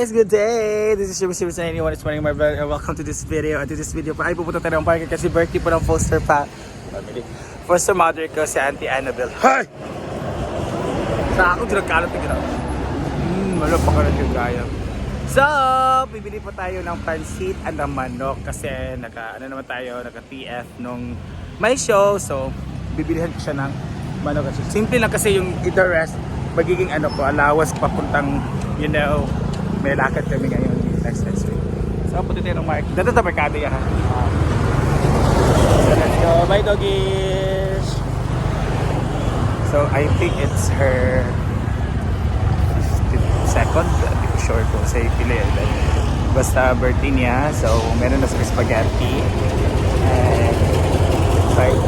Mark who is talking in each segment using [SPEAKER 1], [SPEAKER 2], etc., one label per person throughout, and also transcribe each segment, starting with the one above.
[SPEAKER 1] Guys, good day! This is Shibu sa anyone. It's morning, my brother. and Welcome to this video. At to this video pa, ay pupunta tayo ng park kasi birthday po ng foster pa. Foster mother ko, si Auntie Annabelle. Hi! Sa ako, ginagalat na ginawa. Hmm, wala pa ka na yung gaya. So, bibili po tayo ng pansit and ng manok kasi naka, ano naman tayo, naka TF nung may show. So, bibilihan ko siya ng manok. Simple lang kasi yung the rest, magiging ano ko, allowance papuntang, you know, may lakad kami ngayon next next week. So, punta tayo ng market. Dito sa merkado yan. ha? So, let's go. Bye, doggies! So, I think it's her 15th second. Hindi ko sure kung sa pili. Basta birthday niya. So, meron na sa spaghetti. And fried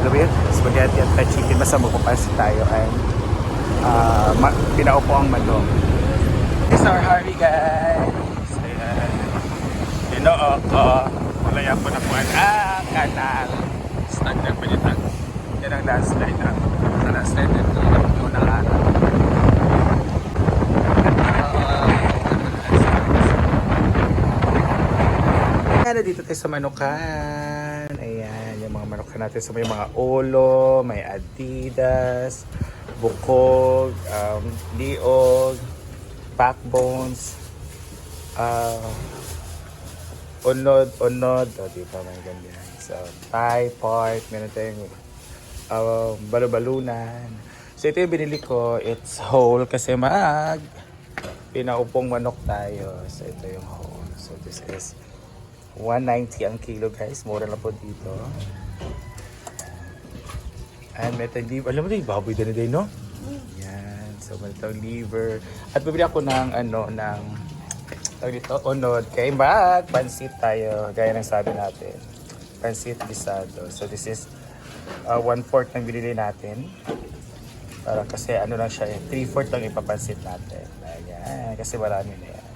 [SPEAKER 1] alam yun? Spaghetti at fried chicken. Basta magpapansin tayo. And uh, pinaupo ang manok. This is our Harvey guys. Ayan. You know, oh, oh. Malaya po na po ang ah, kanal. Stag na dito. Yan ang landslide na. Sa landslide na ito. Yung unang araw. Ayan, dito tayo sa manukan. Ayan, yung mga manukan natin. So, may mga Olo, may Adidas, Bukog, um, Liog, Backbones, uh, Unod, Unod, o di ba, may ganyan. So, Thai Part, meron tayong uh, balubalunan. So, ito yung binili ko. It's whole kasi mag pinaupong manok tayo. So, ito yung whole. So, this is 190 ang kilo guys. Mura na po dito. And may liver. Alam mo yung baboy din din, no? So, tayong liver. At bibili ako ng ano, ng tawag dito, unod. Kay Mag, pansit tayo. Gaya ng sabi natin. Pansit bisado. So, this is uh, one-fourth ng binili natin. Para kasi ano lang siya, eh, three-fourth lang ipapansit natin. Ayan. Kasi marami na yan.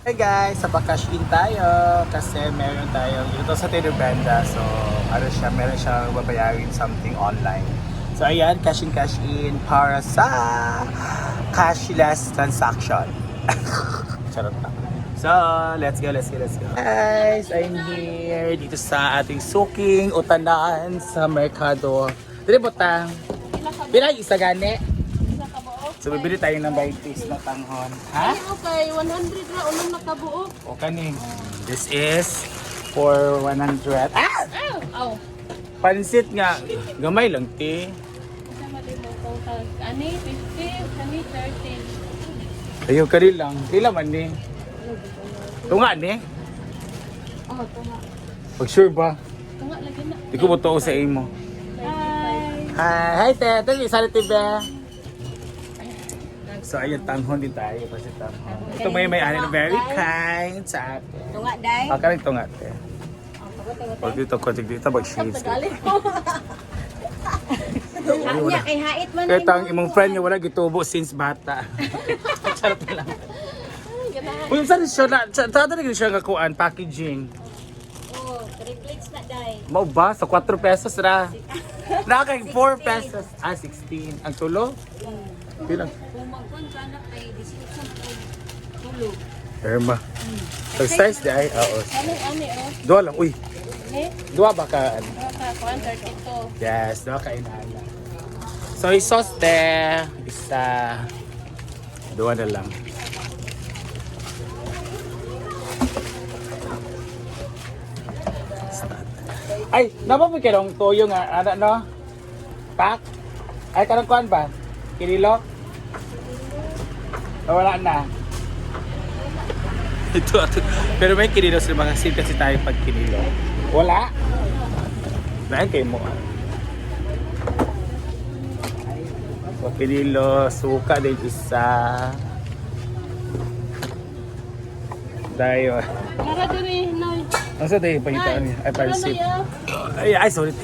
[SPEAKER 1] Hey guys, sa cash tayo kasi meron tayong ito sa Taylor Banda. So, ano siya, meron siyang babayarin something online. So, ayan, cash in, cash in para sa cashless transaction. Charot na. So, let's go, let's go, let's go. Guys, I'm here dito sa ating suking utanan sa Mercado. Dili butang. Bilay isa gani. So, bibili tayo ng 20 na tanghon. Ha?
[SPEAKER 2] Ay, okay. 100 na. Unang nakabuo.
[SPEAKER 1] O kaning. This is for 100. Ah!
[SPEAKER 2] Oh. Oh.
[SPEAKER 1] Pansit nga. Gamay lang, ti.
[SPEAKER 2] Ani, 50. Ani, 30.
[SPEAKER 1] Ayaw ka rin lang. Kailan man ni. Tunga ni.
[SPEAKER 2] Oh, tunga.
[SPEAKER 1] Pag sure ba?
[SPEAKER 2] Tunga lagi na.
[SPEAKER 1] Di ko mo to sa imo.
[SPEAKER 2] Hi.
[SPEAKER 1] Hi, hi te. Ito yung isa tibe. So, ayun, tanghon din tayo. Pansit tanghon. Ito may may na very kind sa atin.
[SPEAKER 2] Tunga, day.
[SPEAKER 1] Ah, karing tunga, te. Pag dito, kontik dito, mag cheese.
[SPEAKER 2] Tagalog ko. Anya, kay hait man.
[SPEAKER 1] Kaya tang imong friend nga wala gitubo since bata. Charot lang. Uy, saan siya na, sa sa na siya nga kuan packaging.
[SPEAKER 2] Oh, 3 plates na, day.
[SPEAKER 1] Mau ba sa 4 pesos ra? Na kay 4 pesos. Ah, 16. Ang tulo? Bilang.
[SPEAKER 2] Kung magkon ka na kay description ko. Tulog.
[SPEAKER 1] Erma. Sa size di ay, oo.
[SPEAKER 2] Ano, ani, oh.
[SPEAKER 1] Dua lang. Uy,
[SPEAKER 2] Eh,
[SPEAKER 1] dua ba ka? ano?
[SPEAKER 2] Ka, 132.
[SPEAKER 1] Yes, dua ka inana. So, yung sauce te, isa, dua na lang. Ay, napa mo kirong tuyo nga, ano no? Pak? Ay, karang kuan ba? Kinilo? Wala na. Ito, ito. Pero may kinilo sa mga sim kasi tayo pag kinilo. Wala. Dahil kay mo. ah. So, kinilo, suka din isa. Dayo.
[SPEAKER 2] Nara eh, Noy.
[SPEAKER 1] Ang sa tayo pangitaan niya? Ay, parisip.
[SPEAKER 2] Oh.
[SPEAKER 1] Ay, ay, sorry.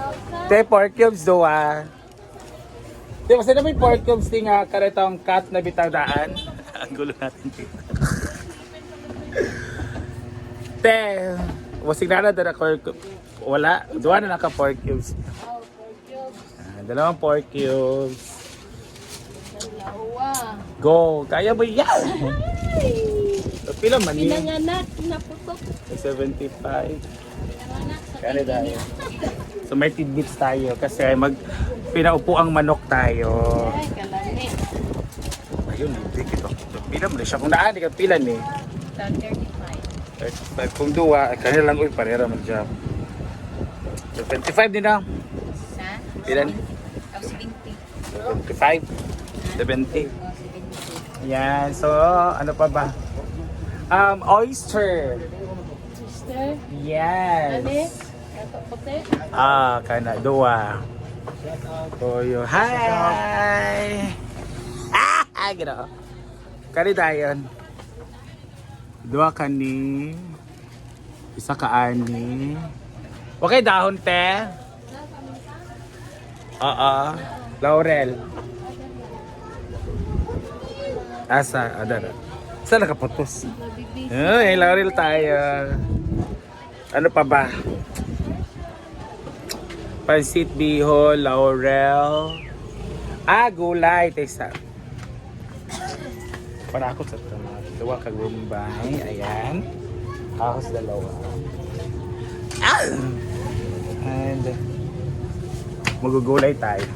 [SPEAKER 2] Outside.
[SPEAKER 1] Te, pork cubes do ah. Te, kasi na may pork cubes din nga karetong cut na bitawdaan. Ang gulo natin dito. Te, wasig na na pork cubes. Wala, duwa na naka pork cubes.
[SPEAKER 2] Oh, for jobs.
[SPEAKER 1] Ah, dalawang pork cubes.
[SPEAKER 2] Dalawa.
[SPEAKER 1] Go! Kaya ba yan? So, pila man yun?
[SPEAKER 2] Pinanganak na putok.
[SPEAKER 1] 75.
[SPEAKER 2] Pinanganak sa
[SPEAKER 1] Kaya tayo. So may tidbits tayo kasi mag pinaupo ang manok tayo.
[SPEAKER 2] Ay, kalami.
[SPEAKER 1] Ayun, libre ito. Pila mo na siya. Kung naan, ka pila ni.
[SPEAKER 2] Sa 35.
[SPEAKER 1] 35. Kung duwa, kanila lang, uy, parera man siya. So 25 din na.
[SPEAKER 2] Sa?
[SPEAKER 1] Ilan?
[SPEAKER 2] Oh, 70.
[SPEAKER 1] 25. 70.
[SPEAKER 2] Oh, 70.
[SPEAKER 1] Yan. So, ano pa ba? Um, oyster. Yes.
[SPEAKER 2] puti?
[SPEAKER 1] Ah, kana dua. Toyo. Hi. Ah, gino. Kani dayon. Dua kani. Isa ka ani. Okay dahon te. Oo. Laurel. Asa, ada na. Saan nakaputos?
[SPEAKER 2] Mabibi.
[SPEAKER 1] Ay, Laurel tayo. Ano pa ba? Pansit bihon, laurel. Ah, gulay. Tesa. Para ako sa. Dalawa ka gumbay. Ayan. Ako sa dalawa. And magugulay tayo.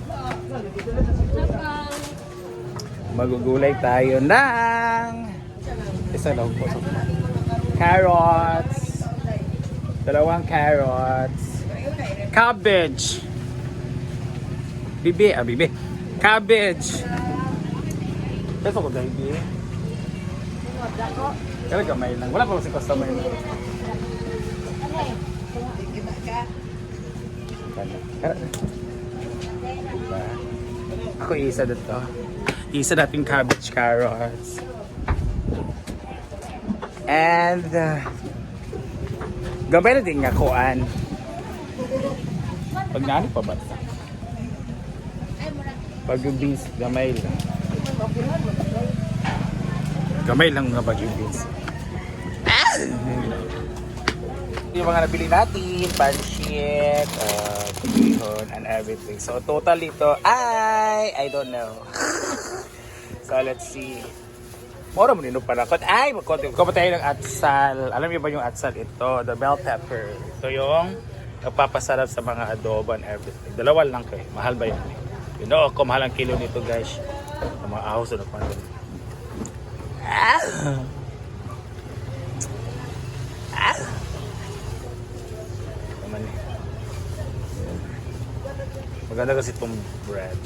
[SPEAKER 1] Magugulay tayo ng isa lang po. Carrots. Dalawang carrots. Cabbage. Bibi, ah bibi. Cabbage. Ito ko dahil Kaya gamay lang. Wala pa si customer mo. Kaya- Diba? Ako isa dito. Isa nating cabbage carrots. And uh, gamay na din nga kuan. Pag nani pa ba? Pag yung beans, gamay lang. Gamay lang nga pag yung beans. Ah! Yung mga nabili natin, panshit, uh, bihon, and everything. So total ito ay, I don't know. so let's see. Mora mo nino para ko. Ay, magkonti. Kapag tayo ng atsal. Alam niyo ba yung atsal? Ito, the bell pepper. Ito yung nagpapasarap sa mga adobo and everything. Dalawa lang kayo. Mahal ba yun? You know, kung mahal ang kilo nito guys. Ang mga ahos na pa Ah! Ah! Naman eh. Maganda kasi itong bread.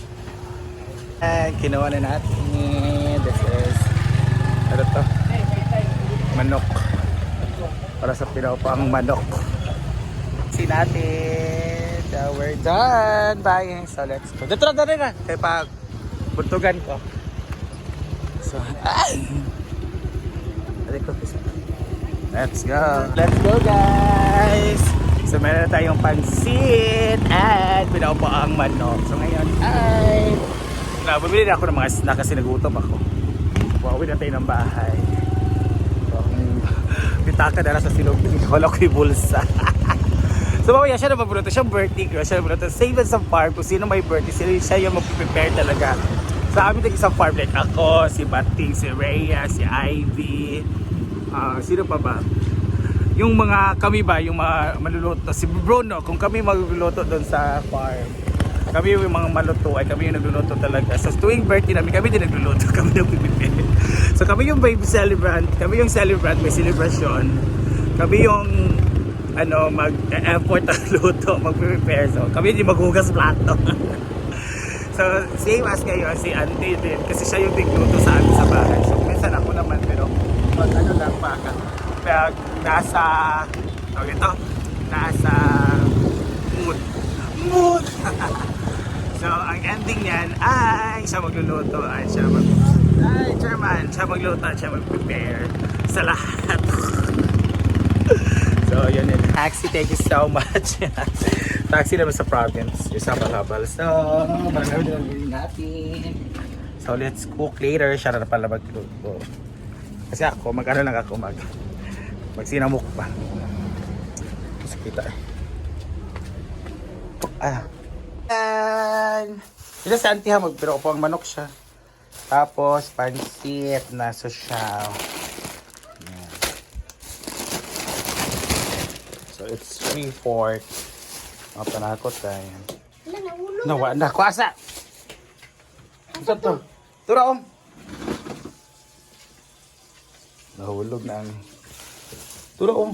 [SPEAKER 1] And kinuha na natin. This is ano to? Manok. Para sa pinapang manok. See natin. Uh, we're done buying. So let's go. Dito na rin na. Kaya pa buntugan ko. So, ay! Let's go. Let's go guys. So meron na tayong pansit at pinaupo ang manok. So ngayon ay na bumili na ako ng mga snack kasi nagutom ako. Pauwi na tayo ng bahay. So, bitaka na sa silog. Wala ko yung bulsa. so mamaya siya na mabunuto. Siya birthday girl. Siya na mabunuto. Save it sa farm. Kung sino may birthday, sila siya yung mag-prepare talaga. Sa amin nag isang farm like ako, si Bating, si Rhea, si Ivy. Ah, sino pa ba? Yung mga kami ba, yung mga maluluto. Si Bruno, kung kami magluluto doon sa farm. Kami yung mga maluto ay kami yung nagluluto talaga. Sa tuwing birthday namin, kami din nagluluto. Kami nagpipili. So kami yung baby celebrant. Kami yung celebrant, may celebration. Kami yung ano, mag-effort ang luto, mag-prepare. So kami yung maghugas plato. so same as ngayon, si auntie din. Kasi siya yung tigluto sa amin sa bahay. So minsan ako naman, pero pag ano lang, pag, pag nasa, tawag ito, nasa mood. Mood! so, ang ending niyan ay siya magluluto at siya mag... Ay, Chairman! Siya magluto at siya mag-prepare sa lahat. so, yun yun. Taxi, thank you so much. Taxi naman sa province. Yung sa Malabal. So, gawin natin. So, let's cook later. Siya na pala magluto. Kasi ako, mag-ano lang ako mag... Magsinamok pa. Mas kita. Ah. And, sila sa auntie ha, magpiro po ang manok siya. Tapos, pansit na social. It's 3-4. Mga panakot tayo.
[SPEAKER 2] Wala, nahulog.
[SPEAKER 1] Nawa na, kuasa! Ito to. Tura, om! Nahulog na ang... Tura, om!